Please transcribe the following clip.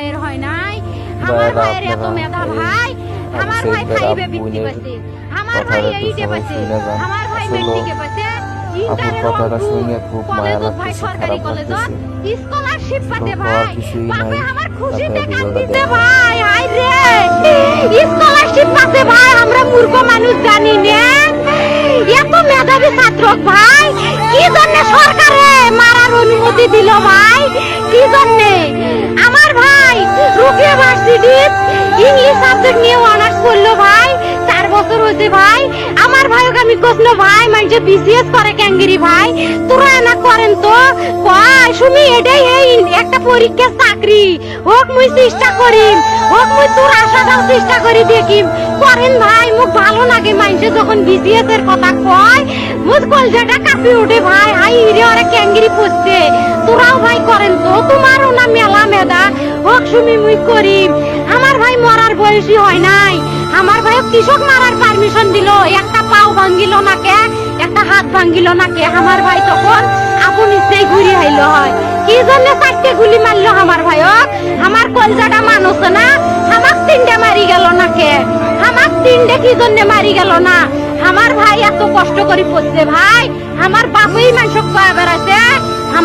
ভাইয়ের হয় নাই? আমার ভাইয়ের এত মেধা ভাই আমার ভাই খাইবে বৃত্তি পাচ্ছে আমার ভাই এইটে পাচ্ছে আমার ভাই মেট্রিকে পাচ্ছে কথাটা শুনে খুব মায়া লাগতেছে, খারাপ লাগতেছে। স্কলারশিপ পাতে ভাই। বাপে আমার খুশিতে কান্দিতে ভাই হাই রে! স্কলারশিপ পাতে ভাই আমরা মূর্খ মানুষ জানি না। এত মেধাবী ছাত্র ভাই কি জন্য সরকারে মারার অনুমতি দিল ভাই? কি জন্য? আমার ভাই রুকিয়া ভার্সিটি ইংলিশ সাবজেক্ট নিয়ে অনার্স করল ভাই, চার বছর হয়েছে ভাই। আমার ভাইকে আমি কৃষ্ণ ভাই মানে বিসিএস করে ক্যাঙ্গিরি ভাই। তোরা না করেন তো? কয় শুনি এটাই এই একটা পরীক্ষার চাকরি। হোক মুই চেষ্টা করিম, হোক মুই তোর আশা দাও চেষ্টা করি দেখিম। করেন ভাই মুখ ভালো লাগে মানুষে যখন বিসিএস এর কথা কয়। মুখ কলজাটা কাঁপি ওঠে ভাই। হাই হিরে ওরা ক্যাঙ্গিরি পড়ছে তোরাও ভাই করেন তো? হোক শুনি মুই করিম আমার ভাই মরার বয়সী হয় নাই। আমার ভাই কৃষক মারার পারমিশন দিল। একটা পাও ভাঙ্গিল না কে একটা হাত ভাঙ্গিল না কে আমার ভাই তখন আপন ইচ্ছেই ঘুরি আইলো হয়। কি জন্য চারটে গুলি মারলো আমার ভাইক আমার কলজাটা মানুষ না? আমাক তিনটে মারি গেল না কে আমাক তিনটে কি জন্য মারি গেল না? আমার ভাই এত কষ্ট করে পড়ছে ভাই। আমার বাপই মানুষ